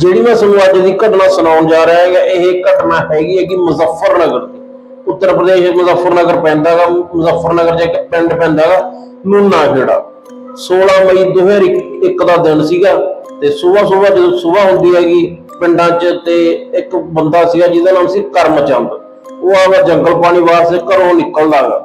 ਜਿਹੜੀ ਮੈਂ ਤੁਹਾਨੂੰ ਅੱਜ ਦੀ ਘਟਨਾ ਸੁਣਾਉਣ ਜਾ ਰਿਹਾ ਹੈਗਾ, ਇਹ ਘਟਨਾ ਹੈਗੀ ਹੈ ਕਿ ਮੁਜ਼ੱਫਰਨਗਰ ਦੀ। ਉੱਤਰ ਪ੍ਰਦੇਸ਼ ਮੁਜ਼ੱਫਰਨਗਰ ਪੈਂਦਾ ਹੈਗਾ ਮੁਜ਼ੱਫਰਨਗਰ 'ਚ ਇੱਕ ਪਿੰਡ ਪੈਂਦਾ ਹੈਗਾ ਨੂਨਾ ਖੇੜਾ 16 ਮਈ 2001 ਦਾ ਦਿਨ ਸੀਗਾ ਤੇ ਸਵੇਰ ਸਵੇਰ ਜਦੋਂ ਸਵੇਰ ਹੁੰਦੀ ਹੈਗੀ ਪਿੰਡਾਂ 'ਚ ਤੇ ਇੱਕ ਬੰਦਾ ਸੀਗਾ ਜਿਹਦਾ ਨਾਮ ਸੀ ਕਰਮਚੰਦ। ਉਹ ਆਵਾ ਜੰਗਲ ਪਾਣੀ ਵਾਸਤੇ ਘਰੋਂ ਨਿਕਲਦਾ ਹੈਗਾ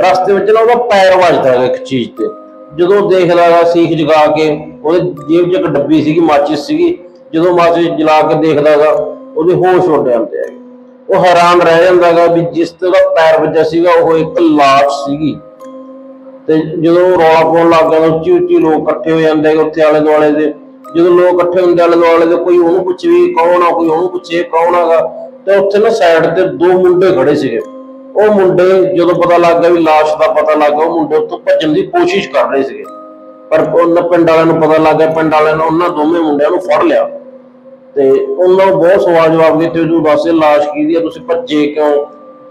ਰਸਤੇ ਵਿੱਚ ਨਾ ਉਹਦਾ ਪੈਰ ਵੱਜਦਾ ਹੈਗਾ ਇੱਕ ਚੀਜ਼ ਤੇ। ਜਦੋਂ ਦੇਖਦਾ ਹੈਗਾ ਸੀਖ ਜਗਾ ਕੇ, ਉਹਦੇ ਜੇਬ 'ਚ ਇੱਕ ਡੱਬੀ ਸੀਗੀ, ਮਾਚਿਸ ਸੀਗੀ। ਜਦੋਂ ਮਾਚਿਸ ਜਲਾ ਕੇ ਦੇਖਦਾ ਹੈਗਾ ਉਹਦੇ ਹੋਸ਼ ਉੱਡ ਜਾਂਦੇ ਹੈਗੇ ਉਹ ਹੈਰਾਨ ਰਹਿ ਜਾਂਦਾ ਵੀ ਜਿਸ ਤੇ ਪੈਰ ਵੱਜਿਆ ਸੀਗਾ, ਉਹ ਇੱਕ ਲਾਸ਼ ਸੀਗੀ। ਤੇ ਜਦੋਂ ਰੌਲਾ ਪਾਉਣ ਲੱਗ ਗਿਆ ਉੱਚੀ ਉੱਚੀ ਲੋਕ ਇਕੱਠੇ ਹੋ ਜਾਂਦੇ ਉੱਥੇ ਆਲੇ ਦੁਆਲੇ ਦੇ। ਜਦੋਂ ਲੋਕ ਇਕੱਠੇ ਹੁੰਦੇ ਆਲੇ ਦੁਆਲੇ ਦੇ, ਕੋਈ ਉਹਨੂੰ ਪੁੱਛੇ ਵੀ ਕੌਣ ਆ, ਕੋਈ ਉਹਨੂੰ ਪੁੱਛੇ ਕੌਣ ਹੈਗਾ ਤੇ ਉੱਥੇ ਨਾ ਸਾਈਡ ਤੇ ਦੋ ਮੁੰਡੇ ਖੜੇ ਸੀਗੇ। ਉਹ ਮੁੰਡੇ ਜਦੋਂ ਪਤਾ ਲੱਗ ਗਿਆ ਵੀ ਲਾਸ਼ ਦਾ ਪਤਾ ਲੱਗ ਗਿਆ, ਉਹ ਮੁੰਡੇ ਉੱਥੋਂ ਭੱਜਣ ਦੀ ਕੋਸ਼ਿਸ਼ ਕਰ ਰਹੇ ਸੀਗੇ। ਪਰ ਉਹਨਾਂ ਪਿੰਡ ਵਾਲਿਆਂ ਨੂੰ ਪਤਾ ਲੱਗ ਗਿਆ, ਪਿੰਡ ਵਾਲਿਆਂ ਨੇ ਉਹਨਾਂ ਦੋਵੇਂ ਮੁੰਡਿਆਂ ਨੂੰ ਫੜ ਲਿਆ। ਤੇ ਉਹਨਾਂ ਨੂੰ ਬਹੁਤ ਸਵਾਲ ਜਵਾਬ ਦਿੱਤੇ ਜੋ ਦੱਸੇ ਲਾਸ਼ ਕਿਹਦੀ ਆ, ਤੁਸੀਂ ਭੱਜੇ ਕਿਉਂ?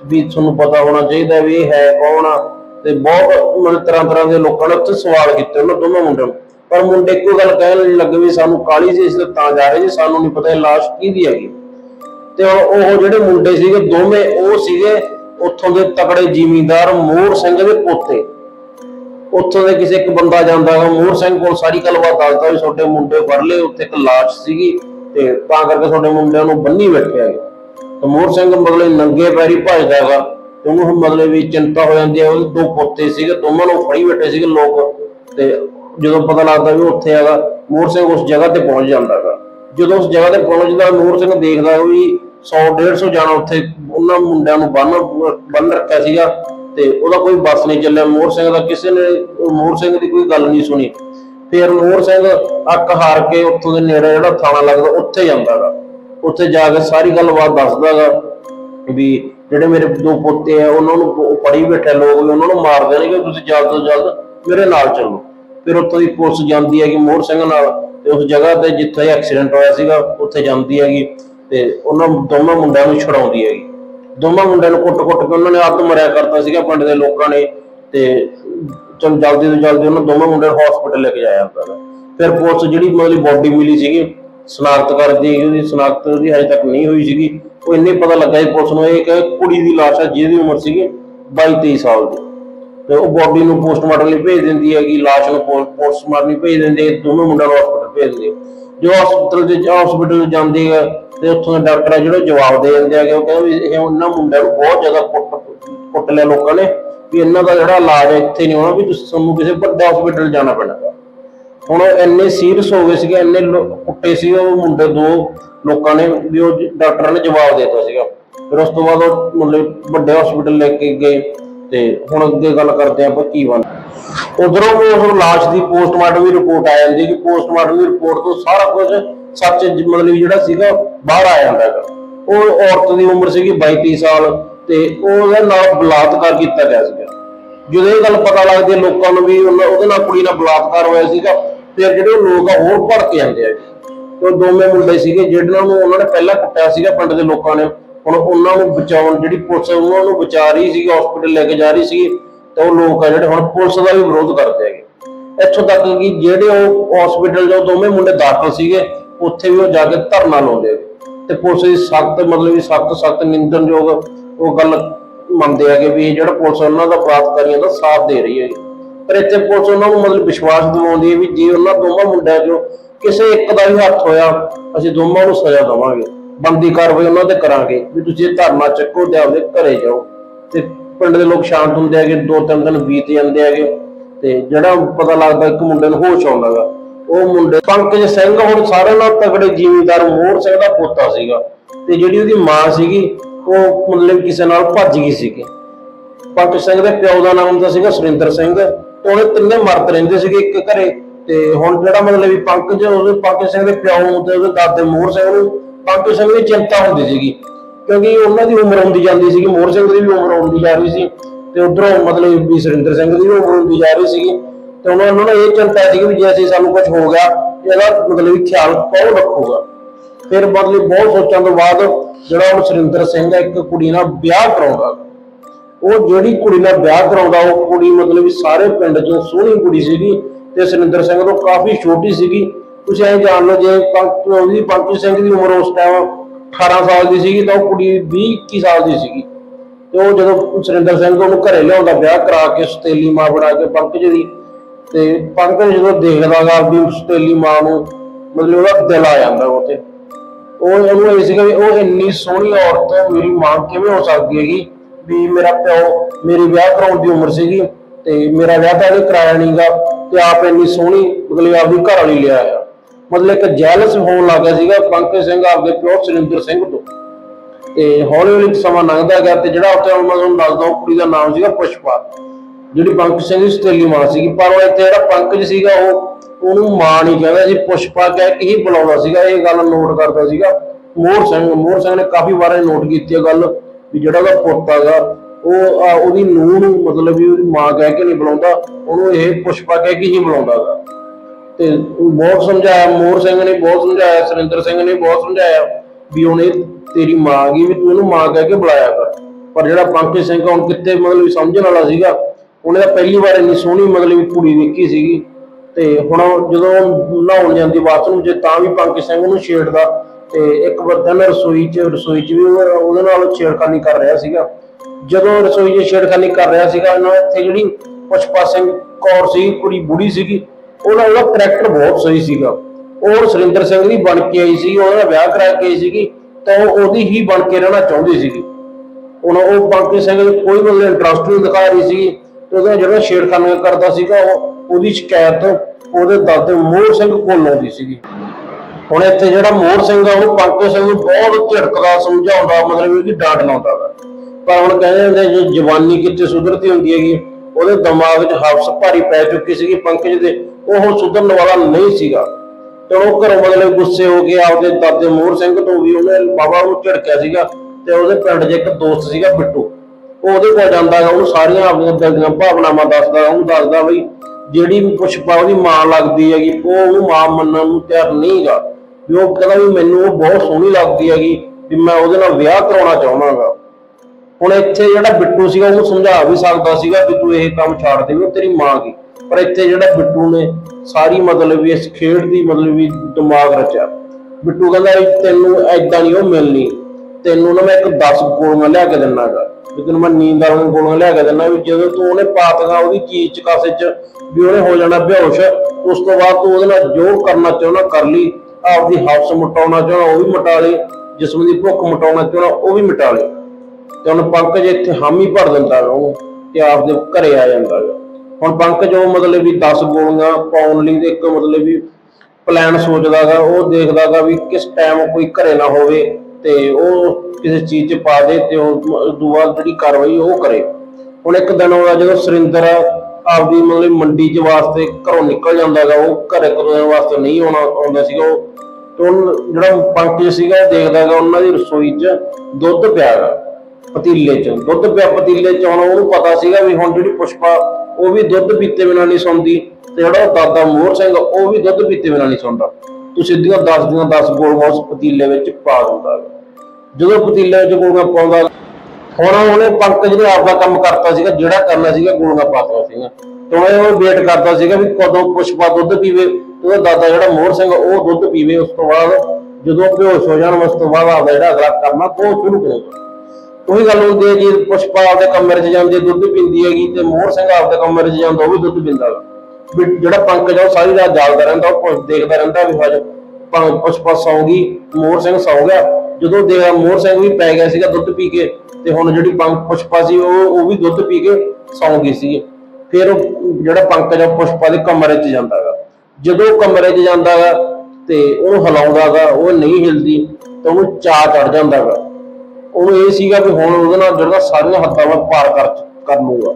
ਵੀ ਤੁਹਾਨੂੰ ਪਤਾ ਹੋਣਾ ਚਾਹੀਦਾ ਵੀ ਇਹ ਹੈ ਕੌਣ ਆ। ਤੇ ਬਹੁਤ ਮਤਲਬ ਤਰ੍ਹਾਂ ਤਰ੍ਹਾਂ ਦੇ ਲੋਕਾਂ ਨੇ ਉੱਥੇ ਸਵਾਲ ਕੀਤੇ ਉਹਨਾਂ ਦੋਨੋਂ ਮੁੰਡਿਆਂ ਨੂੰ। ਪਰ ਮੁੰਡੇ ਇੱਕੋ ਗੱਲ ਕਹਿਣ ਲੱਗੇ ਵੀ ਸਾਨੂੰ ਕਾਲੀ ਸੀ, ਇਸ ਲਈ ਤਾਂ ਜਾ ਰਹੇ ਜੀ ਸਾਨੂੰ ਨਹੀਂ ਪਤਾ ਇਹ ਲਾਸ਼ ਕਿਹਦੀ ਹੈਗੀ। ਤੇ ਉਹ ਜਿਹੜੇ ਮੁੰਡੇ ਸੀਗੇ, ਦੋਵੇਂ ਉਹ ਸੀਗੇ ਉੱਥੋਂ ਦੇ ਤਕੜੇ ਜ਼ਿਮੀਂਦਾਰ ਮੋਹਰ ਸਿੰਘ ਦੇ ਪੋਤੇ। ਉੱਥੋਂ ਦੇ ਕਿਸੇ ਇੱਕ ਬੰਦਾ ਜਾਂਦਾ ਮੋਹਰ ਸਿੰਘ ਕੋਲ ਸਾਰੀ ਗੱਲਬਾਤ ਦੱਸਦਾ ਵੀ ਤੁਹਾਡੇ ਮੁੰਡੇ ਫੜ ਲਏ, ਉੱਥੇ ਇੱਕ ਲਾਸ਼ ਸੀਗੀ। ਤੇ ਤਾਂ ਕਰਕੇ ਤੁਹਾਡੇ ਮੁੰਡਿਆਂ ਨੂੰ ਬੰਨੀ ਬੈਠੇ ਹੈਗੇ। ਤੇ ਸਿੰਘ ਮਤਲਬ ਨੰਗੇ ਪੈਰੀ ਭਜਦਾ ਹੈਗਾ ਉਹਨੂੰ ਮਤਲਬ ਵੀ ਚਿੰਤਾ ਹੋ ਜਾਂਦੀ ਹੈ, ਉਹਦੇ ਦੋ ਪੋਤੇ ਸੀਗੇ ਦੋਵਾਂ ਨੂੰ ਫੜੀ ਬੈਠੇ ਸੀਗੇ ਲੋਕ। ਤੇ ਜਦੋਂ ਪਤਾ ਲੱਗਦਾ ਵੀ ਉੱਥੇ ਹੈਗਾ, ਮੋਹਰ ਸਿੰਘ ਉਸ ਜਗ੍ਹਾ ਤੇ ਪਹੁੰਚ ਜਾਂਦਾ ਹੈਗਾ। ਜਦੋਂ ਉਸ ਜਗ੍ਹਾ ਤੇ ਪਹੁੰਚਦਾ, ਮੋਹਰ ਸਿੰਘ ਦੇਖਦਾ ਵੀ 100 150 ਜਾਣਾ ਉੱਥੇ, ਉਹਨਾਂ ਮੁੰਡਿਆਂ ਨੂੰ ਬੰਨ ਬੰਨ ਰੱਖਿਆ ਸੀਗਾ। ਤੇ ਉਹਦਾ ਕੋਈ ਬੱਸ ਨਹੀਂ ਚੱਲਿਆ। ਮੋਹਰ ਸਿੰਘ ਦਾ ਕਿਸੇ ਨੇ ਉਹ ਮੋਹਰ ਸਿੰਘ ਦੀ ਕੋਈ ਗੱਲ ਨਹੀਂ ਸੁਣੀ। ਫਿਰ ਮੋਹਰ ਸਿੰਘ ਅੱਕ ਹਾਰ ਕੇ ਉੱਥੋਂ ਦੇ ਨੇੜੇ ਜਿਹੜਾ ਥਾਣਾ ਲੱਗਦਾ, ਉੱਥੇ ਜਾਂਦਾ ਉੱਥੇ ਜਾ ਕੇ ਸਾਰੀ ਗੱਲਬਾਤ ਦੱਸਦਾ ਵੀ ਜਿਹੜੇ ਮੇਰੇ ਦੋ ਪੋਤੇ ਆ, ਉਹਨਾਂ ਨੂੰ ਪੜੀ ਬੈਠੇ ਲੋਕ ਵੀ ਉਹਨਾਂ ਨੂੰ ਮਾਰ ਦੇਣਗੇ ਤੁਸੀਂ ਜਲਦ ਤੋਂ ਜਲਦ ਮੇਰੇ ਨਾਲ ਚੱਲੋ। ਫਿਰ ਉੱਥੋਂ ਦੀ ਪੁਲਿਸ ਜਾਂਦੀ ਹੈਗੀ ਮੋਹਰ ਸਿੰਘ ਨਾਲ, ਤੇ ਉਸ ਜਗ੍ਹਾ ਤੇ ਜਿੱਥੇ ਐਕਸੀਡੈਂਟ ਹੋਇਆ ਸੀਗਾ, ਉੱਥੇ ਜਾਂਦੀ ਹੈਗੀ ਤੇ ਉਹਨਾਂ ਦੋਵਾਂ ਮੁੰਡਿਆਂ ਨੂੰ ਛੁਡਾਉਂਦੀ ਹੈਗੀ। ਦੋਵਾਂ ਮੁੰਡਿਆਂ ਨੂੰ ਕੁੱਟ-ਕੁੱਟ ਕੇ ਉਹਨਾਂ ਨੇ ਅੱਧ ਮਰਿਆ ਕਰਤਾ ਸੀਗਾ ਪਿੰਡ ਦੇ ਲੋਕਾਂ ਨੇ ਤੇ ਚਲ ਜਲਦੀ ਤੋਂ ਜਲਦੀ ਉਹਨਾਂ ਦੋਵਾਂ ਮੁੰਡਿਆਂ ਨੂੰ ਹਸਪੀਟਲ ਲੈ ਕੇ ਜਾਇਆ ਜਾਂਦਾ ਫਿਰ ਪੁਲਿਸ ਜਿਹੜੀ ਮਤਲਬ ਬੋਡੀ ਮਿਲੀ ਸੀਗੀ, ਸ਼ਨਾਖਤ ਕਰਦੀ, ਉਹਦੀ ਸ਼ਨਾਖਤ ਉਹਦੀ ਹਜੇ ਤੱਕ ਨਹੀਂ ਹੋਈ ਸੀਗੀ। ਉਹ ਇੰਨੇ ਪਤਾ ਲੱਗਾ ਸੀ ਪੁਲਿਸ ਨੂੰ, ਇਹ ਕਿ ਕੁੜੀ ਦੀ ਲਾਸ਼ ਹੈ ਜਿਹਦੀ ਉਮਰ ਸੀਗੀ 22 23 ਸਾਲ ਦੀ। ਤੇ ਉਹ ਬੋਡੀ ਨੂੰ ਪੋਸਟਮਾਰਟਮ ਲਈ ਭੇਜ ਦਿੰਦੀ ਹੈਗੀ, ਲਾਸ਼ ਨੂੰ ਪੋਸਟਮਾਰਟਮ ਲਈ ਭੇਜ ਦਿੰਦੇ, ਦੋਵੇਂ ਮੁੰਡਿਆਂ ਨੂੰ ਹਸਪੀਟਲ ਭੇਜ ਦਿੰਦੇ। ਜੋ ਹਸਪੀਟਲ ਦੇ ਹਸਪੀਟਲ ਜਾਂਦੇ ਆ, ਤੇ ਉੱਥੋਂ ਦੇ ਡਾਕਟਰ ਆ ਜਿਹੜੇ ਜਵਾਬ ਦੇ ਦਿੰਦੇ ਆ ਕਿ ਉਹ ਕਹਿੰਦੇ ਵੀ ਇਹ ਉਹਨਾਂ ਮੁੰਡਿਆਂ ਨੂੰ ਬਹੁਤ ਜ਼ਿਆਦਾ ਕੁੱਟ ਕੁੱਟ ਲਿਆ ਲੋਕਾਂ ਨੇ ਵੀ ਇਹਨਾਂ ਦਾ ਜਿਹੜਾ ਇਲਾਜ ਹੈ ਇੱਥੇ ਨਹੀਂ ਹੋਣਾ, ਵੀ ਤੁਸੀਂ ਤੁਹਾਨੂੰ ਕਿਸੇ ਵੱਡੇ ਹਸਪੀਟਲ ਜਾਣਾ ਪੈਣਾ। ਹੁਣ ਇੰਨੇ ਸੀਰੀਅਸ ਹੋ ਗਏ ਸੀਗੇ, ਇੰਨੇ ਕੁੱਟੇ ਸੀ ਉਹ ਮੁੰਡੇ ਦੋ ਲੋਕਾਂ ਨੇ, ਵੀ ਉਹ ਜ- ਨੇ ਜਵਾਬ ਦਿੱਤਾ ਸੀਗਾ। ਫਿਰ ਉਸ ਤੋਂ ਬਾਅਦ ਉਹ ਮਤਲਬ ਵੱਡੇ ਹਸਪੀਟਲ ਲੈ ਕੇ ਗਏ ਤੇ ਹੁਣ ਅੱਗੇ ਗੱਲ ਕਰਦੇ ਆਪਾਂ ਕੀ ਬਣ ਉਧਰੋਂ ਉਹ ਲਾਸ਼ ਦੀ ਪੋਸਟਮਾਰਟਮ ਦੀ ਰਿਪੋਰਟ ਆ ਜਾਂਦੀ ਕਿ ਪੋਸਟਮਾਰਟਮ ਦੀ ਰਿਪੋਰਟ ਤੋਂ ਸਾਰਾ ਕੁਝ ਸੱਚ ਮਤਲਬ ਜਿਹੜਾ ਸੀਗਾ, ਬਾਹਰ ਆ ਜਾਂਦਾ ਹੈਗਾ। ਉਹ ਔਰਤ ਦੀ ਉਮਰ ਸੀਗੀ 22 30 ਸਾਲ ਤੇ ਉਹਦੇ ਨਾਲ ਬਲਾਤਕਾਰ ਕੀਤਾ ਗਿਆ ਸੀਗਾ। ਜਦੋਂ ਇਹ ਗੱਲ ਪਤਾ ਲੱਗਦੀ ਲੋਕਾਂ ਨੂੰ ਵੀ ਉਹਦੇ ਨਾਲ ਕੁੜੀ ਨਾਲ ਬਲਾਤਕਾਰ ਹੋਇਆ ਸੀਗਾ, ਫਿਰ ਜਿਹੜੇ ਲੋਕ ਆ ਹੋਰ ਭੜਕ ਜਾਂਦੇ ਆ। ਤੇ ਉਹ ਦੋਵੇਂ ਮੁੰਡੇ ਸੀਗੇ, ਜਿਹਨਾਂ ਨੂੰ ਉਹਨਾਂ ਨੇ ਪਹਿਲਾਂ ਕੁੱਟਿਆ ਸੀਗਾ ਪਿੰਡ ਦੇ ਲੋਕਾਂ ਨੇ। ਹੁਣ ਉਹਨਾਂ ਨੂੰ ਬਚਾਉਣ, ਜਿਹੜੀ ਪੁਲਿਸ ਉਹਨਾਂ ਨੂੰ ਬਚਾ ਰਹੀ ਸੀਗੀ ਹਸਪੀਟਲ ਲੈ ਕੇ ਜਾ ਰਹੀ ਸੀਗੀ, ਤੇ ਉਹ ਲੋਕ ਆ ਜਿਹੜੇ ਹੁਣ ਪੁਲਿਸ ਦਾ ਵੀ ਵਿਰੋਧ ਕਰਦੇ ਹੈਗੇ। ਇੱਥੋਂ ਤੱਕ ਕਿ ਜਿਹੜੇ ਉਹ ਹਸਪੀਟਲ ਜੋ ਦੋਵੇਂ ਮੁੰਡੇ ਦਾਖਲ ਸੀਗੇ, ਉੱਥੇ ਵੀ ਉਹ ਜਾ ਕੇ ਧਰਨਾ ਲਾਉਂਦੇ ਤੇ ਪੁਲਿਸ ਦੀ ਸਖਤ, ਮਤਲਬ ਵੀ ਸਖਤ ਸਖਤ ਨਿੰਦਣਯੋਗ ਉਹ ਗੱਲ ਮੰਨਦੇ ਹੈਗੇ ਵੀ ਇਹ ਜਿਹੜਾ ਪੁਲਿਸ ਉਹਨਾਂ ਦਾ ਬਲਾਤਕਾਰੀਆਂ ਦਾ ਸਾਥ ਦੇ ਰਹੀ ਹੈਗੀ ਪਰ ਇੱਥੇ ਪੁਲਿਸ ਉਹਨਾਂ ਨੂੰ ਮਤਲਬ ਵਿਸ਼ਵਾਸ ਦਿਵਾਉਂਦੀ ਹੈ ਵੀ ਜੇ ਉਹਨਾਂ ਦੋਵਾਂ ਮੁੰਡਿਆਂ ਚੋਂ ਕਿਸੇ ਇੱਕ ਦਾ ਵੀ ਹੱਥ ਹੋਇਆ, ਅਸੀਂ ਦੋਵਾਂ ਨੂੰ ਸਜ਼ਾ ਦੇਵਾਂਗੇ। ਬੰਦੀ ਕਾਰਵਾਈ ਉਹਨਾਂ ਤੇ ਕਰਾਂਗੇ ਵੀ ਤੁਸੀਂ ਧਰਨਾ ਚੱਕੋ ਤੇ ਆਪਦੇ ਘਰੇ ਜਾਓ। ਤੇ ਪਿੰਡ ਦੇ ਲੋਕ ਸ਼ਾਂਤ ਹੁੰਦੇ ਹੈਗੇ ਦੋ ਤਿੰਨ ਦਿਨ ਬੀਤ ਜਾਂਦੇ ਹੈਗੇ। ਤੇ ਜਿਹੜਾ ਪਤਾ ਲੱਗਦਾ ਇੱਕ ਮੁੰਡੇ ਨੂੰ ਹੋਸ਼ ਆਉਂਦਾ ਗਾ ਉਹ ਮੁੰਡੇ ਪੰਕਜ ਸਿੰਘ, ਹੁਣ ਸਾਰਿਆਂ ਨਾਲ ਤਗੜੇ ਜ਼ਿਮੀਂਦਾਰ ਮੋਹਰ ਸਿੰਘ ਦਾ ਪੋਤਾ ਸੀਗਾ। ਤੇ ਜਿਹੜੀ ਉਹਦੀ ਮਾਂ ਸੀਗੀ ਉਹ ਮਤਲਬ ਕਿਸੇ ਨਾਲ ਭੱਜ ਗਈ ਸੀਗੀ। ਪੰਕਜ ਸਿੰਘ ਦੇ ਪਿਓ ਦਾ ਨਾਮ ਹੁੰਦਾ ਸੀਗਾ ਸੁਰਿੰਦਰ ਸਿੰਘ। ਤੇ ਉਹਨੇ ਤਿੰਨੇ ਮਰਦ ਰਹਿੰਦੇ ਸੀਗੇ ਇੱਕ ਘਰੇ। ਤੇ ਹੁਣ ਜਿਹੜਾ ਮਤਲਬ ਵੀ ਪੰਕਜ, ਉਹਦੇ ਪੰਕਜ ਸਿੰਘ ਦੇ ਪਿਓ ਤੇ ਉਹਦੇ ਦਾਦੇ ਮੋਹਰ ਸਿੰਘ ਨੂੰ ਪੰਕਜ ਸਿੰਘ ਦੀ ਚਿੰਤਾ ਹੁੰਦੀ ਸੀਗੀ। ਕਿਉਂਕਿ ਉਹਨਾਂ ਦੀ ਉਮਰ ਹੁੰਦੀ ਜਾਂਦੀ ਸੀਗੀ, ਮੋਹਰ ਸਿੰਘ ਦੀ ਵੀ ਉਮਰ ਹੁੰਦੀ ਜਾ ਰਹੀ ਸੀ। ਤੇ ਉਧਰੋਂ ਮਤਲਬ ਵੀ ਸੁਰਿੰਦਰ ਸਿੰਘ ਦੀ ਵੀ ਉਮਰ ਹੁੰਦੀ ਜਾ ਰਹੀ ਸੀਗੀ। ਤੇ ਉਹਨਾਂ ਨੂੰ ਇਹ ਚਿੰਤਾ ਸੀਗੀ ਵੀ ਜੇ ਅਸੀਂ ਸਾਨੂੰ ਕੁਝ ਹੋ ਗਿਆ, ਇਹਦਾ ਮਤਲਬ ਖਿਆਲ ਕੌਣ ਰੱਖੂਗਾ। ਫਿਰ ਮਤਲਬ ਬਹੁਤ ਸੋਚਣ ਤੋਂ ਬਾਅਦ ਜਿਹੜਾ ਉਹ ਸੁਰਿੰਦਰ ਸਿੰਘ ਹੈ, ਇੱਕ ਕੁੜੀ ਨਾਲ ਵਿਆਹ ਕਰਾਉਂਦਾ। ਉਹ ਜਿਹੜੀ ਕੁੜੀ ਨਾਲ ਵਿਆਹ ਕਰਾਉਂਦਾ, ਉਹ ਕੁੜੀ ਮਤਲਬ ਵੀ ਸਾਰੇ ਪਿੰਡ ਚੋਂ ਸੋਹਣੀ ਕੁੜੀ ਸੀਗੀ ਤੇ ਸੁਰਿੰਦਰ ਸਿੰਘ ਤੋਂ ਕਾਫੀ ਛੋਟੀ ਸੀਗੀ। ਤੁਸੀਂ ਐਂ ਜਾਣ ਲਓ, ਜੇ ਉਹਦੀ ਪੰਕਜ ਸਿੰਘ ਦੀ ਉਮਰ ਉਸ ਟਾਈਮ 18 ਸਾਲ ਦੀ ਸੀਗੀ, ਤਾਂ ਉਹ ਕੁੜੀ 20 21 ਸਾਲ ਦੀ ਸੀਗੀ। ਤੇ ਉਹ ਜਦੋਂ ਸੁਰਿੰਦਰ ਸਿੰਘ ਉਹਨੂੰ ਘਰੇ ਲਿਆਉਂਦਾ, ਵਿਆਹ ਕਰਾ ਕੇ ਸਤੇਲੀ ਮਾਂ ਬਣਾ ਕੇ ਪੰਕਜ ਦੀ, ਤੇ ਪੰਕਜ ਜਦੋਂ ਦੇਖਦਾਗਾ ਆਪਦੀ ਸਤੇਲੀ ਮਾਂ ਨੂੰ ਮਤਲਬ ਉਹਦਾ ਦਿਲ ਆ ਜਾਂਦਾ ਉਹ ਤੇ ਉਹ ਉਹਨੂੰ ਇਹ ਸੀਗਾ ਵੀ ਉਹ ਇੰਨੀ ਸੋਹਣੀ ਔਰਤ ਮੇਰੀ ਮਾਂ ਕਿਵੇਂ ਹੋ ਸਕਦੀ ਹੈਗੀ? ਵੀ ਮੇਰਾ ਪਿਓ ਮੇਰੀ ਵਿਆਹ ਕਰਾਉਣ ਦੀ ਉਮਰ ਸੀਗੀ ਤੇ ਮੇਰਾ ਵਿਆਹ ਤਾਂ ਇਹਨੇ ਕਰਾਇਆ ਨਹੀਂਗਾ ਤੇ ਆਪ ਇੰਨੀ ਸੋਹਣੀ ਮਤਲਬ ਆਪਦੀ ਘਰ ਵਾਲੀ ਲਿਆ ਆ। ਮਤਲਬ ਇੱਕ ਜੈਲਸ ਹੋਣ ਲੱਗ ਗਿਆ ਸੀਗਾ ਪੰਕਜ ਸਿੰਘ ਆਪਦੇ ਪਿਓ ਸੁਰਿੰਦਰ ਸਿੰਘ ਤੋਂ। ਤੇ ਹੌਲੀ ਹੌਲੀ ਸਮਾਂ ਲੰਘਦਾ ਗਿਆ ਤੇ ਜਿਹੜਾ ਉੱਥੇ ਮੈਂ ਤੁਹਾਨੂੰ ਦੱਸਦਾ ਉਹ ਕੁੜੀ ਦਾ ਨਾਮ ਸੀਗਾ ਪੁਸ਼ਪਾ, ਜਿਹੜੀ ਪੰਕਜ ਸਿੰਘ ਦੀ ਸਤੇਲੀ ਮਾਂ ਸੀਗੀ। ਪਰ ਉਹ ਇੱਥੇ ਜਿਹੜਾ ਪੰਕਜ ਸੀਗਾ ਉਹ ਉਹਨੂੰ ਮਾਂ ਨਹੀਂ ਕਹਿੰਦਾ ਸੀ ਪੁਸ਼ਪਾ ਕਹਿ ਕੇ ਹੀ ਬੁਲਾਉਂਦਾ ਸੀਗਾ, ਇਹ ਗੱਲ ਨੋਟ ਕਰਦਾ ਸੀਗਾ। ਮੋਹਰ ਸਿੰਘ ਮੋਹਰ ਸਿੰਘ ਨੇ ਕਾਫੀ ਵਾਰ ਨੋਟ ਕੀਤੀ ਇਹ ਗੱਲ, ਵੀ ਜਿਹੜਾ ਉਹਦਾ ਪੁੱਤ ਹੈਗਾ, ਉਹ ਉਹਦੀ ਨੂੰਹ ਨੂੰ ਮਤਲਬ ਵੀ ਉਹਦੀ ਮਾਂ ਕਹਿ ਕੇ ਨਹੀਂ ਬੁਲਾਉਂਦਾ, ਉਹਨੂੰ ਇਹ ਪੁਸ਼ਪਾ ਕਹਿ ਕੇ ਹੀ ਬੁਲਾਉਂਦਾ ਹੈਗਾ। ਤੇ ਬਹੁਤ ਸਮਝਾਇਆ, ਮੋਹਰ ਸਿੰਘ ਨੇ ਬਹੁਤ ਸਮਝਾਇਆ, ਸੁਰਿੰਦਰ ਸਿੰਘ ਨੇ ਬਹੁਤ ਸਮਝਾਇਆ, ਵੀ ਉਹਨੇ ਤੇਰੀ ਮਾਂ ਗਈ, ਵੀ ਤੂੰ ਇਹਨੂੰ ਮਾਂ ਕਹਿ ਕੇ ਬੁਲਾਇਆ ਕਰ। ਪਰ ਜਿਹੜਾ ਪੰਕਜ ਸਿੰਘ ਹੁਣ ਕਿੱਥੇ ਮਤਲਬ ਸਮਝਣ ਵਾਲਾ ਸੀਗਾ, ਉਹਨੇ ਤਾਂ ਪਹਿਲੀ ਵਾਰ ਇੰਨੀ ਸੋਹਣੀ ਮਤਲਬ ਵੀ ਕੁੜੀ ਵੇਖੀ ਸੀਗੀ। ਤੇ ਹੁਣ ਜਦੋਂ ਨਹਾਉਣ ਜਾਂਦੀ ਬਾਥਰੂਮ 'ਚ, ਤਾਂ ਵੀ ਪੰਕਜ ਸਿੰਘ ਉਹਨੂੰ ਛੇੜਦਾ ਤੇ ਇੱਕ ਬੰਦਾ ਨੇ ਰਸੋਈ 'ਚ ਰਸੋਈ 'ਚ ਵੀ ਉਹਦੇ ਨਾਲ ਛੇੜਖਾਨੀ ਕਰ ਰਿਹਾ ਸੀਗਾ। ਜਦੋਂ ਰਸੋਈ 'ਚ ਛੇੜਖਾਨੀ ਕਰ ਰਿਹਾ ਸੀਗਾ ਉਹਨਾਂ ਇੱਥੇ ਜਿਹੜੀ ਪੁਸ਼ਪਾ ਸਿੰਘ ਕੌਰ ਸੀ, ਕੁੜੀ ਬੁੜੀ ਸੀਗੀ, ਉਹਦਾ ਉਹਦਾ ਕਰੈਕਟਰ ਬਹੁਤ ਸਹੀ ਸੀਗਾ। ਉਹ ਸੁਰਿੰਦਰ ਸਿੰਘ ਦੀ ਬਣ ਕੇ ਆਈ ਸੀ, ਉਹਦਾ ਵਿਆਹ ਕਰਾ ਕੇ ਆਈ ਸੀਗੀ, ਤਾਂ ਉਹ ਉਹਦੀ ਹੀ ਬਣ ਕੇ ਰਹਿਣਾ ਚਾਹੁੰਦੀ ਸੀਗੀ। ਹੁਣ ਉਹ ਪੰਕਜ ਸਿੰਘ ਕੋਈ ਮਤਲਬ ਇੰਟਰਸਟ ਨਹੀਂ ਦਿਖਾ ਰਹੀ ਸੀ ਤੇ ਉਹਦਾ ਜਿਹੜਾ ਛੇੜਖਾਨੀ ਕਰਦਾ ਸੀਗਾ, ਉਹ ਉਹਦੀ ਸ਼ਿਕਾਇਤ ਉਹਦੇ ਦਾਦੇ ਮੋਹਰ ਸਿੰਘ ਕੋਲ ਆਉਂਦੀ ਸੀਗੀ। ਹੁਣ ਇੱਥੇ ਜਿਹੜਾ ਮੋਹਰ ਸਿੰਘ ਆ, ਉਹ ਪੰਕਜ ਸਿੰਘ ਨੂੰ ਬਹੁਤ ਝਿੜਕਦਾ, ਸਮਝਾਉਂਦਾ, ਮਤਲਬ ਇਹਦੀ ਡਾਂਟ ਲਾਉਂਦਾ ਵਾ। ਪਰ ਹੁਣ ਕਹਿੰਦੇ ਹੁੰਦੇ ਜੇ ਜਵਾਨੀ ਕਿਤੇ ਸੁਧਰਦੀ ਹੁੰਦੀ ਹੈਗੀ, ਉਹਦੇ ਦਿਮਾਗ 'ਚ ਹਫਸ ਭਾਰੀ ਪੈ ਚੁੱਕੀ ਸੀਗੀ ਪੰਕਜ ਦੇ, ਉਹ ਸੁਧਰਨ ਵਾਲਾ ਨਹੀਂ ਸੀਗਾ। ਤੇ ਉਹ ਘਰੋਂ ਮਤਲਬ ਗੁੱਸੇ ਹੋ ਕੇ ਆਪਦੇ ਦਾਦੇ ਮੋਹਰ ਸਿੰਘ ਤੋਂ ਵੀ ਉਹਨੇ ਬਾਬਾ ਨੂੰ ਝਿੜਕਿਆ ਸੀਗਾ ਤੇ ਉਹਦੇ ਪਿੰਡ 'ਚ ਇੱਕ ਦੋਸਤ ਸੀਗਾ ਬਿੱਟੂ। ਉਹ ਉਹਦੇ ਕੋਲ ਜਾਂਦਾ ਗਾ, ਉਹਨੂੰ ਸਾਰੀਆਂ ਆਪਣੀਆਂ ਦਿਲ ਦੀਆਂ ਭਾਵਨਾਵਾਂ ਦੱਸਦਾ, ਉਹਨੂੰ ਦੱਸਦਾ ਬਈ ਜਿਹੜੀ ਪੁਸ਼ਪਾ ਉਹਦੀ ਮਾਂ ਲੱਗਦੀ ਹੈਗੀ, ਉਹ ਉਹਨੂੰ ਮਾਂ ਮੰਨਣ ਨੂੰ ਤਿਆਰ ਨਹੀਂਗਾ। ਵੀ ਉਹ ਕਹਿੰਦਾ ਵੀ ਮੈਨੂੰ ਉਹ ਬਹੁਤ ਸੋਹਣੀ ਲੱਗਦੀ ਹੈਗੀ, ਵੀ ਮੈਂ ਉਹਦੇ ਨਾਲ ਵਿਆਹ ਕਰਾਉਣਾ ਚਾਹੁੰਦਾਗਾ ਹੁਣ ਇੱਥੇ ਜਿਹੜਾ ਬਿੱਟੂ ਸੀਗਾ, ਉਹਨੂੰ ਸਮਝਾ ਵੀ ਸਕਦਾ ਸੀਗਾ ਵੀ ਤੂੰ ਇਹ ਕੰਮ ਛੱਡ ਦੇ, ਵੀ ਤੇਰੀ ਮਾਂ ਗਈ ਪਰ ਇੱਥੇ ਜਿਹੜਾ ਬਿੱਟੂ ਨੇ ਸਾਰੀ ਮਤਲਬ ਵੀ ਇਸ ਖੇਡ ਦੀ ਮਤਲਬ ਵੀ ਦਿਮਾਗ ਰਚਿਆ। ਬਿੱਟੂ ਕਹਿੰਦਾ ਤੈਨੂੰ ਐਦਾਂ ਨਹੀਂ ਉਹ ਮਿਲਣੀ। ਤੈਨੂੰ ਨਾ ਮੈਂ ਇੱਕ 10 ਗੋਲੀਆਂ ਲਿਆ ਕੇ ਦਿੰਨਾਗਾ। ਵੀ ਤੈਨੂੰ ਮੈਂ ਨੀਂਦ ਵਾਲੀਆਂ ਗੋਲੀਆਂ ਲਿਆ ਕੇ ਦਿੰਨਾ ਵੀ ਜਦੋਂ ਤੂੰ ਉਹਨੇ ਪਾਤਗਾ ਉਹਦੀ ਚੀਜ਼ ਚ ਕਾਸੇ ਚ ਵੀ ਉਹਨੇ ਹੋ ਜਾਣਾ ਬੇਹੋਸ਼, ਉਸ ਤੋਂ ਬਾਅਦ ਤੂੰ ਉਹਦੇ ਨਾਲ ਜੋ ਕਰਨਾ ਚਾਹੁੰਦਾ ਕਰ ਲਈ, ਆਪਦੀ ਹਵਸ ਮਟਾਉਣਾ ਚਾਹੁੰਦਾ, ਉਹ ਵੀ ਮਟਾ ਲਈ ਜਿਸਮ ਦੀ ਭੁੱਖ ਮਟਾਉਣਾ ਚਾਹੁੰਦਾ, ਉਹ ਵੀ ਮਿਟਾ ਲਈ ਤੇ ਹੁਣ ਪੰਕਜ ਇੱਥੇ ਹਾਮੀ ਭਰ ਦਿੰਦਾ ਗਾ ਤੇ ਆਪਦੇ ਘਰੇ ਆ ਜਾਂਦਾ ਗਾ। ਹੁਣ ਪੰਕਜ ਉਹ ਮਤਲਬ ਵੀ 10 ਗੋਲੀਆਂ ਪਾਉਣ ਲਈ ਤੇ ਇੱਕ ਮਤਲਬ ਵੀ ਪਲਾਨ ਸੋਚਦਾਗਾ ਉਹ ਦੇਖਦਾਗਾ ਵੀ ਕਿਸ ਟਾਈਮ ਕੋਈ ਘਰੇ ਨਾ ਹੋਵੇ। ਤੇ ਉਹ ਕਿਸੇ ਚੀਜ਼ 'ਚ ਪਾ ਦੇ ਤੇ ਉਹ ਦੁਆ ਜਿਹੜੀ ਕਾਰਵਾਈ ਉਹ ਕਰੇ। ਹੁਣ ਇੱਕ ਦਿਨ ਉਹਦਾ ਜਦੋਂ ਸੁਰਿੰਦਰ ਆਪਦੀ ਮਤਲਬ ਮੰਡੀ 'ਚ ਵਾਸਤੇ ਘਰੋਂ ਨਿਕਲ ਜਾਂਦਾਗਾ ਉਹ ਘਰੇ ਕਦੋਂ ਵਾਸਤੇ ਨਹੀਂ ਆਉਣਾ, ਆਉਂਦਾ ਸੀਗਾ ਉਹ। ਤੇ ਜਿਹੜਾ ਪੰਕਜ ਸੀਗਾ, ਉਹ ਦੇਖਦਾਗਾ ਉਹਨਾਂ ਦੀ ਰਸੋਈ 'ਚ ਦੁੱਧ ਪਿਆ ਗਾ ਪਤੀਲੇ 'ਚ। ਦੁੱਧ ਪਿਆ ਪਤੀਲੇ 'ਚ, ਹੁਣ ਉਹਨੂੰ ਪਤਾ ਸੀਗਾ ਵੀ ਹੁਣ ਜਿਹੜੀ ਪੁਸ਼ਪਾ, ਉਹ ਵੀ ਦੁੱਧ ਪੀਤੇ ਬਿਨਾਂ ਨਹੀਂ ਸੌਂਦੀ। ਤੇ ਜਿਹੜਾ ਦਾਦਾ ਮੋਹਰ ਸਿੰਘ, ਉਹ ਵੀ ਦੁੱਧ ਪੀਤੇ ਬਿਨਾਂ ਨਹੀਂ ਸੌਂਦਾ। ਤੂੰ ਸਿੱਧੀਆਂ 10 ਦੀਆਂ 10 ਗੋਲ ਉਸ ਪਤੀਲੇ ਵਿੱਚ ਪਾ ਦਿੰਦਾ ਜਦੋਂ ਪਤੀਲੇ ਵਿੱਚ ਗੋਲੀਆਂ ਪਾਉਂਦਾ, ਹੁਣ ਉਹਨੇ ਪੰਕਜ ਨੇ ਆਪਦਾ ਕੰਮ ਕਰਤਾ ਸੀਗਾ, ਜਿਹੜਾ ਕਰਨਾ ਸੀਗਾ ਗੋਲੀਆਂ ਪਾਤਾ ਸੀਗਾ। ਤੇ ਉਹ ਵੇਟ ਕਰਦਾ ਸੀਗਾ ਵੀ ਕਦੋਂ ਪੁਸ਼ਪਾ ਦੁੱਧ ਪੀਵੇ ਉਹਦਾ ਦਾਦਾ ਜਿਹੜਾ ਮੋਹਰ ਸਿੰਘ, ਉਹ ਦੁੱਧ ਪੀਵੇ ਉਸ ਤੋਂ ਬਾਅਦ, ਜਦੋਂ ਬੇਹੋਸ਼ ਹੋ ਜਾਣ, ਉਸ ਤੋਂ ਬਾਅਦ ਆਪਦਾ ਜਿਹੜਾ ਅਗਲਾ ਕਰਨਾ ਉਹ ਸ਼ੁਰੂ ਕਰੇਗਾ ਉਹੀ ਗੱਲ ਹੁੰਦੀ ਹੈ ਜੀ ਪੁਸ਼ਪਾ ਆਪਦੇ ਕਮਰੇ 'ਚ ਜਾਂਦੀ ਦੁੱਧ ਪੀਂਦੀ ਹੈਗੀ, ਤੇ ਮੋਹਰ ਸਿੰਘ ਆਪਦੇ ਕਮਰੇ 'ਚ ਜਾਂਦਾ, ਉਹ ਵੀ ਦੁੱਧ ਪੀਂਦਾ ਵੀ। ਜਿਹੜਾ ਪੰਕਜ ਆ, ਉਹ ਸਾਰੀ ਰਾਤ ਜਾਗਦਾ ਰਹਿੰਦਾ, ਉਹ ਦੇਖਦਾ ਰਹਿੰਦਾ ਵੀ ਹਜ ਪੁਸ਼ਪਾ ਸੌਂਗੀ ਮੋਹਰ ਸਿੰਘ ਸੌਂ ਗਿਆ। ਜਦੋਂ ਦੇਖਿਆ ਮੋਹਰ ਸਿੰਘ ਵੀ ਪੈ ਗਿਆ ਸੀਗਾ ਦੁੱਧ ਪੀ ਕੇ, ਤੇ ਹੁਣ ਜਿਹੜੀ ਪੰਕ ਪੁਸ਼ਪਾ ਸੀ ਉਹ ਉਹ ਵੀ ਦੁੱਧ ਪੀ ਕੇ ਸੌਂ ਗਈ ਸੀ ਫਿਰ ਉਹ ਜਿਹੜਾ ਪੰਕਜ ਆ ਪੁਸ਼ਪਾ ਦੇ ਕਮਰੇ 'ਚ ਜਾਂਦਾ ਗਾ। ਜਦੋਂ ਉਹ ਕਮਰੇ 'ਚ ਜਾਂਦਾ ਤੇ ਉਹਨੂੰ ਹਿਲਾਉਂਦਾ ਉਹ ਨਹੀਂ ਹਿਲਦੀ, ਤਾਂ ਉਹਨੂੰ ਚਾਹ ਚੜ ਜਾਂਦਾ ਉਹਨੂੰ ਇਹ ਸੀਗਾ ਵੀ ਹੁਣ ਉਹਦੇ ਨਾਲ ਜਿਹੜਾ ਸਾਰੀਆਂ ਹੱਦਾਂ ਮੈਂ ਪਾਰ ਕਰ ਕਰ ਲੂਗਾ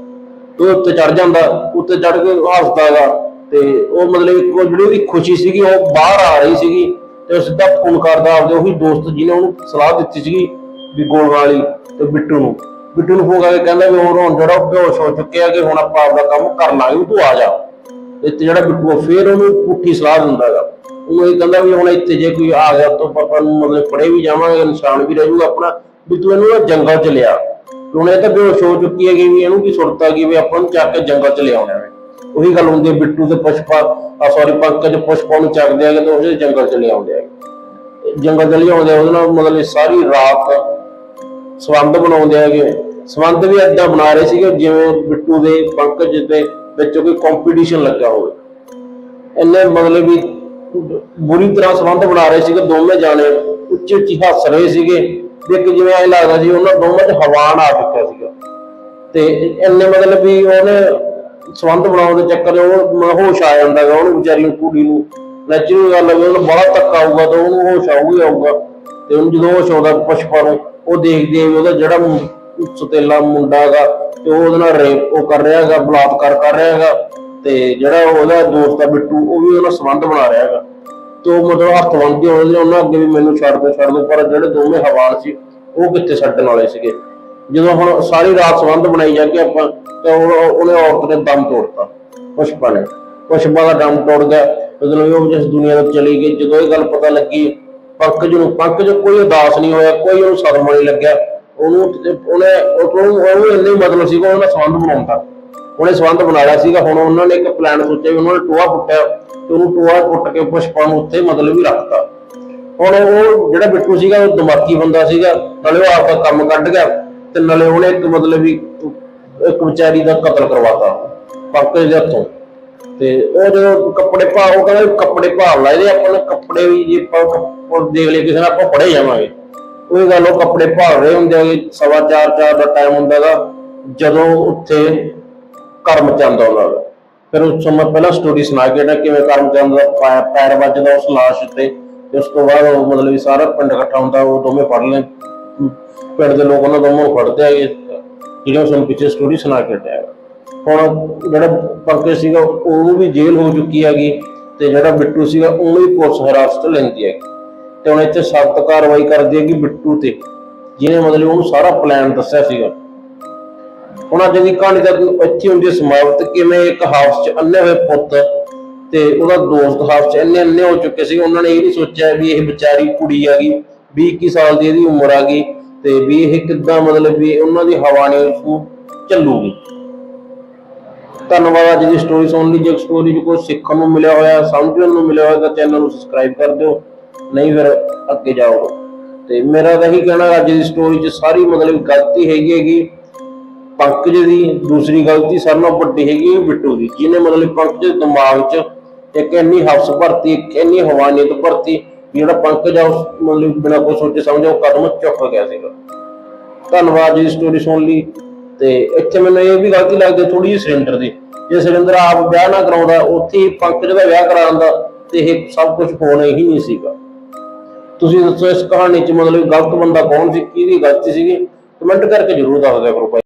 ਉਹ ਉੱਤੇ ਚੜ ਜਾਂਦਾ, ਉੱਤੇ ਚੜ ਕੇ ਹੱਸਦਾ ਗਾ, ਤੇ ਉਹ ਮਤਲਬ ਜਿਹੜੀ ਉਹਦੀ ਖੁਸ਼ੀ ਸੀਗੀ, ਉਹ ਬਾਹਰ ਆ ਰਹੀ ਸੀਗੀ। ਤੇ ਉਹ ਸਿੱਧਾ ਫੋਨ ਕਰਦਾ ਆਪਦੇ ਉਹੀ ਦੋਸਤ ਜਿਹਨੇ ਉਹਨੂੰ ਸਲਾਹ ਦਿੱਤੀ ਸੀਗੀ ਵੀ ਗੋਲ ਵਾਲੀ ਤੇ ਬਿੱਟੂ ਨੂੰ। ਬਿੱਟੂ ਨੂੰ ਫੋਨ ਕਰਕੇ ਕਹਿੰਦਾ ਵੀ ਹੁਣ ਹੁਣ ਜਿਹੜਾ ਉਹ ਬੇਹੋਸ਼ ਹੋ ਚੁੱਕਿਆ ਕਿ ਹੁਣ ਆਪਾਂ ਆਪਦਾ ਕੰਮ ਕਰ ਲਾਂਗੇ ਤੂੰ ਆ ਜਾ। ਇੱਥੇ ਜਿਹੜਾ ਬਿੱਟੂ ਫੇਰ ਉਹਨੂੰ ਪੁੱਠੀ ਸਲਾਹ ਦਿੰਦਾਗਾ ਉਹਨੂੰ ਇਹ ਕਹਿੰਦਾ ਵੀ ਹੁਣ ਇੱਥੇ ਜੇ ਕੋਈ ਆ ਗਿਆ ਤਾਂ ਪਾਪਾ ਨੂੰ ਮਤਲਬ ਫੜੇ ਵੀ ਜਾਵਾਂਗੇ, ਨਿਸ਼ਾਨ ਵੀ ਰਹਿ ਜਾਊਗਾ ਆਪਣਾ। ਵੀ ਤੂੰ ਇਹਨੂੰ ਨਾ ਜੰਗਲ ਚ ਲਿਆ। ਹੁਣ ਇਹ ਤਾਂ ਬੇਹੋਸ਼ ਹੋ ਚੁੱਕੀ ਹੈਗੀ ਵੀ ਇਹਨੂੰ ਕੀ ਸੁਰਤਾ ਕੀ ਵੀ ਆਪਾਂ ਨੂੰ ਚੱਕ ਕੇ ਜੰਗਲ ਚ ਲਿਆਉਣਾ ਹੈ। ਉਹੀ ਗੱਲ ਹੁੰਦੀ ਹੈ ਬਿੱਟੂ ਤੇ ਪੁਸ਼ਪਾ ਸੌਰੀ ਪੰਕਜ ਪੁਸ਼ਪਾ ਨੂੰ ਚੱਕਦੇ ਆਗੇ ਤੇ ਉਹਦੇ ਜੰਗਲ ਚਲੇ ਆਉਂਦੇ ਆ। ਜੰਗਲ ਚਲੇ ਆਉਂਦੇ ਆ, ਉਹਦੇ ਨਾਲ ਮਤਲਬ ਸਾਰੀ ਰਾਤ ਸਬੰਧ ਬਣਾਉਂਦੇ ਹੈਗੇ। ਸਬੰਧ ਵੀ ਏਦਾਂ ਬਣਾ ਰਹੇ ਸੀਗੇ ਜਿਵੇਂ ਬਿੱਟੂ ਦੇ ਪੰਕਜ ਦੇ ਵਿੱਚ ਕੋਈ ਕੰਪੀਟੀਸ਼ਨ ਲੱਗਾ ਹੋਵੇ। ਇੰਨੇ ਮਤਲਬ ਵੀ ਬੁਰੀ ਤਰ੍ਹਾਂ ਸੰਬੰਧ ਬਣਾ ਰਹੇ ਸੀਗੇ ਦੋਵੇਂ ਜਾਣੇ ਉੱਚੀ ਉੱਚੀ ਹੱਸ ਰਹੇ ਸੀਗੇ। ਦੇਖ ਜਿਵੇਂ ਐ ਲੱਗਦਾ ਸੀ ਉਹਨਾਂ ਦੋਵਾਂ 'ਚ ਹਵਾਨ ਆ ਚੁੱਕਿਆ ਸੀਗਾ। ਤੇ ਇੰਨੇ ਮਤਲਬ ਵੀ ਉਹਨੇ ਸੰਬੰਧ ਬਣਾਉਣ ਦੇ ਚੱਕਰ ਉਹ ਹੋਸ਼ ਆ ਜਾਂਦਾ ਗਾ ਉਹਨੂੰ ਵਿਚਾਰੀ ਨੂੰ, ਕੁੜੀ ਨੂੰ। ਨੈਚੁਰਲ ਗੱਲ ਹੈ ਉਹਨੂੰ ਬੜਾ ਧੱਕਾ ਆਊਗਾ ਤਾਂ ਉਹਨੂੰ ਹੋਸ਼ ਆਊਗਾ ਆਊਗਾ। ਤੇ ਉਹਨੂੰ ਜਦੋਂ ਹੋਸ਼ ਆਉਂਦਾ ਪੁਸ਼ਪਾ ਨੂੰ ਉਹ ਦੇਖਦੀ ਉਹਦਾ ਜਿਹੜਾ ਸੁਤੇਲਾ ਮੁੰਡਾ ਹੈਗਾ ਤੇ ਉਹ ਉਹਦੇ ਨਾਲ ਰੇਪ ਉਹ ਕਰ ਰਿਹਾ ਹੈਗਾ, ਬਲਾਤਕਾਰ ਕਰ ਰਿਹਾ ਹੈਗਾ। ਤੇ ਜਿਹੜਾ ਉਹਦਾ ਦੋਸਤ ਆ ਬਿੱਟੂ, ਉਹ ਵੀ ਉਹਨਾਂ ਸੰਬੰਧ ਬਣਾ ਰਿਹਾ ਹੈਗਾ। ਤੇ ਉਹ ਮਤਲਬ ਹੱਥ ਬੰਨ੍ਹਦੀ ਹੋਣੀ ਉਹਨਾਂ ਅੱਗੇ ਵੀ ਮੈਨੂੰ ਛੱਡ ਦੋ ਛੱਡ ਦੋ, ਪਰ ਜਿਹੜੇ ਦੋਵੇਂ ਹਵਾਲ ਸੀ, ਉਹ ਕਿੱਥੇ ਛੱਡਣ ਵਾਲੇ ਸੀਗੇ? ਜਦੋਂ ਹੁਣ ਸਾਰੀ ਰਾਤ ਸੰਬੰਧ ਬਣਾਈ ਜਾ ਆਪਾਂ, ਤਾਂ ਉਹਨੇ ਔਰਤ ਨੇ ਦਮ ਤੋੜਤਾ। ਪੁਸ਼ਪਾ ਨੇ। ਪੁਸ਼ਪਾ ਦਾ ਦਮ ਤੋੜ ਗਿਆ ਮਤਲਬ ਉਹ ਜਿਸ ਦੁਨੀਆ ਤੋਂ ਚਲੀ ਗਈ, ਜਦੋਂ ਇਹ ਗੱਲ ਪਤਾ ਲੱਗੀ, ਪੰਕਜ ਨੂੰ ਪੰਕਜ ਕੋਈ ਉਦਾਸ ਨਹੀਂ ਹੋਇਆ, ਕੋਈ ਉਹਨੂੰ ਸਦਮਾ ਨਹੀਂ ਲੱਗਿਆ। ਉਹਨੂੰ ਉਹਨੇ ਉਹਨੂੰ ਉਹਨੂੰ ਇੰਨੇ ਮਤਲਬ ਸੀਗਾ ਉਹਨਾਂ ਸੰਬੰਧ ਬਣਾਉਂਦਾ ਉਹਨੇ ਸੰਬੰਧ ਬਣਾ ਲਿਆ ਸੀਗਾ, ਹੁਣ ਉਹਨਾਂ ਨੇ ਇੱਕ ਪਲਾਨ ਸੋਚਿਆ ਵੀ ਉਹਨਾਂ ਨੇ ਟੋਆ ਪੁੱਟਿਆ, ਤੇ ਉਹਨੂੰ ਟੋਆ ਪੁੱਟ ਕੇ ਪੁਸ਼ਪਾ ਨੂੰ ਉੱਥੇ ਮਤਲਬ ਵੀ ਰੱਖਤਾ। ਹੁਣ ਉਹ ਜਿਹੜਾ ਬਿੱਟੂ ਸੀਗਾ, ਉਹ ਦਿਮਾਗੀ ਬੰਦਾ ਸੀਗਾ, ਨਾਲੇ ਉਹ ਆਪਦਾ ਕੰਮ ਕੱਢ ਗਿਆ। ਤੇ ਨਾਲੇ ਉਹਨੇ ਇੱਕ ਮਤਲਬ ਵੀ ਇੱਕ ਵਿਚਾਰੀ ਦਾ ਕਤਲ ਕਰਵਾਤਾ ਪੰਕਜ ਦੇ ਹੱਥੋਂ। ਤੇ ਉਹ ਜਦੋਂ ਕੱਪੜੇ ਭਾ ਉਹ ਕਹਿੰਦਾ ਵੀ ਕੱਪੜੇ ਭਾਲ ਲਾ, ਇਹਦੇ ਆਪਾਂ ਨੂੰ ਕੱਪੜੇ ਵੀ ਜੇ ਆਪਾਂ ਦੇਖ ਲਏ ਕਿਸੇ ਨਾਲ ਆਪਾਂ ਪੜੇ ਜਾਵਾਂਗੇ। ਉਹ ਗੱਲ, ਉਹ ਕੱਪੜੇ ਭਾਲ ਰਹੇ ਹੁੰਦੇ ਹੈਗੇ ਸਵਾ ਚਾਰ ਚਾਰ ਦਾ ਟਾਈਮ ਹੁੰਦਾ ਗਾ, ਜਦੋਂ ਉੱਥੇ ਕਰਮਚੰਦ ਆਉਂਦਾ ਗਾ। ਫਿਰ ਉਸ ਸਮਾਂ ਪਹਿਲਾਂ ਸਟੋਰੀ ਸੁਣਾ ਕੇ ਨਾ ਕਿਵੇਂ ਕਰਮਚੰਦ ਦਾ ਪੈਰ ਵੱਜਦਾ ਉਸ ਲਾਸ਼ ਤੇ ਉਸ ਤੋਂ ਬਾਅਦ ਉਹ ਮਤਲਬ ਸਾਰਾ ਪਿੰਡ ਇਕੱਠਾ ਹੁੰਦਾ, ਉਹ ਦੋਵੇਂ ਫੜ ਲੈਣ ਪਿੰਡ ਦੇ ਲੋਕ ਉਹਨਾਂ ਦੋਵਾਂ ਨੂੰ ਫੜਦੇ ਹੈਗੇ ਜਿਹੜੀਆਂ ਸਾਨੂੰ ਪਿੱਛੇ ਸਟੋਰੀ ਸੁਣਾ ਕੇ ਹਟਿਆ ਹੁਣ ਜਿਹੜਾ ਪੰਕਜ ਸੀਗਾ, ਉਹ ਵੀ ਜੇਲ੍ਹ ਹੋ ਚੁੱਕੀ ਹੈਗੀ ਤੇ ਜਿਹੜਾ ਬਿੱਟੂ ਸੀਗਾ ਉਹਨੂੰ ਵੀ ਪੁਲਿਸ ਹਿਰਾਸਤ ਲੈਂਦੀ ਹੈ ਤੇ ਹੁਣ ਇੱਥੇ ਸਖਤ ਕਾਰਵਾਈ ਕਰਦੀ ਹੈਗੀ ਬਿੱਟੂ ਤੇ, ਜਿਹਨੇ ਮਤਲਬ ਉਹਨੂੰ ਸਾਰਾ ਪਲਾਨ ਦੱਸਿਆ ਸੀਗਾ। ਹੁਣ ਅੱਜ ਦੀ ਕਹਾਣੀ ਦਾ ਇੱਥੇ ਹੁੰਦੀ ਸਮਾਪਤ, ਕਿਵੇਂ ਇੱਕ ਹਾਊਸ 'ਚ ਅੰਨੇ ਹੋਏ ਪੁੱਤ ਤੇ ਉਹਦਾ ਦੋਸਤ ਹਾਊਸ 'ਚ ਇੰਨੇ ਅੰਨੇ ਹੋ ਚੁੱਕੇ ਸੀ, ਉਹਨਾਂ ਨੇ ਇਹ ਨਹੀਂ ਸੋਚਿਆ ਵੀ ਇਹ ਵਿਚਾਰੀ ਕੁੜੀ ਆ ਗਈ 20 21 ਸਾਲ ਦੀ ਇਹਦੀ ਉਮਰ ਆ ਗਈ ਤੇ ਵੀ ਇਹ ਕਿੱਦਾਂ ਮਤਲਬ ਵੀ ਉਹਨਾਂ ਦੀ ਹਵਾ ਨੇ ਉਸਨੂੰ ਚੱਲੂਗੀ। ਧੰਨਵਾਦ, ਅੱਜ ਦੀ ਸਟੋਰੀ ਸੁਣਨ ਲਈ। ਜੇ ਸਟੋਰੀ 'ਚ ਕੁਝ ਸਿੱਖਣ ਨੂੰ ਮਿਲਿਆ ਹੋਇਆ, ਸਮਝਣ ਨੂੰ ਮਿਲਿਆ ਹੋਇਆ, ਤਾਂ ਚੈਨਲ ਨੂੰ ਸਬਸਕ੍ਰਾਈਬ ਕਰ ਦਿਓ। ਨਹੀਂ ਫਿਰ ਅੱਗੇ ਜਾਓ। ਤੇ ਮੇਰਾ ਤਾਂ ਇਹੀ ਕਹਿਣਾ, ਅੱਜ ਦੀ ਸਟੋਰੀ 'ਚ ਸਾਰੀ ਮਤਲਬ ਗਲਤੀ ਹੈਗੀ ਹੈਗੀ, ਪੰਕਜ ਦੀ। ਦੂਸਰੀ ਗਲਤੀ ਸਾਰਿਆਂ ਨਾਲੋਂ ਵੱਡੀ ਹੈਗੀ ਬਿੱਟੂ ਦੀ, ਜਿਹਨੇ ਮਤਲਬ ਪੰਕਜ ਦੇ ਦਿਮਾਗ 'ਚ ਇੱਕ ਇੰਨੀ ਹਫਸ ਭਰਤੀ, ਇੱਕ ਇੰਨੀ ਹਵਾਨੀਅਤ ਭਰਤੀ ਵੀ ਜਿਹੜਾ ਪੰਕਜ ਆ ਉਸ ਮਤਲਬ ਬਿਨਾਂ ਕੋਈ ਸੋਚੇ ਸਮਝੇ, ਉਹ ਕਦਮ ਚੁੱਕ ਗਿਆ ਸੀਗਾ। ਧੰਨਵਾਦ ਜੀ ਸਟੋਰੀ ਸੁਣ ਲਈ। ਤੇ ਇੱਥੇ ਮੈਨੂੰ ਇਹ ਵੀ ਗਲਤੀ ਲੱਗਦੀ ਥੋੜੀ ਜਿਹੀ ਸਿਲੰਡਰ ਦੀ। ਜੇ ਸਿਲੰਡਰ ਆਪ ਵਿਆਹ ਨਾ ਕਰਾਉਂਦਾ, ਉੱਥੇ ਹੀ ਪੰਕਜ ਦਾ ਵਿਆਹ ਕਰਾਉਂਦਾ ਤੇ ਇਹ ਸਭ ਕੁਝ ਹੋਣਾ ਹੀ ਨਹੀਂ ਸੀਗਾ। ਤੁਸੀਂ ਦੱਸੋ ਇਸ ਕਹਾਣੀ 'ਚ ਮਤਲਬ ਗਲਤ ਬੰਦਾ ਕੌਣ ਸੀ? ਕਿਹਦੀ ਗਲਤੀ ਸੀਗੀ? ਕਮੈਂਟ ਕਰਕੇ ਜਰੂਰ ਦੱਸ ਦਿਆ ਕਰੋ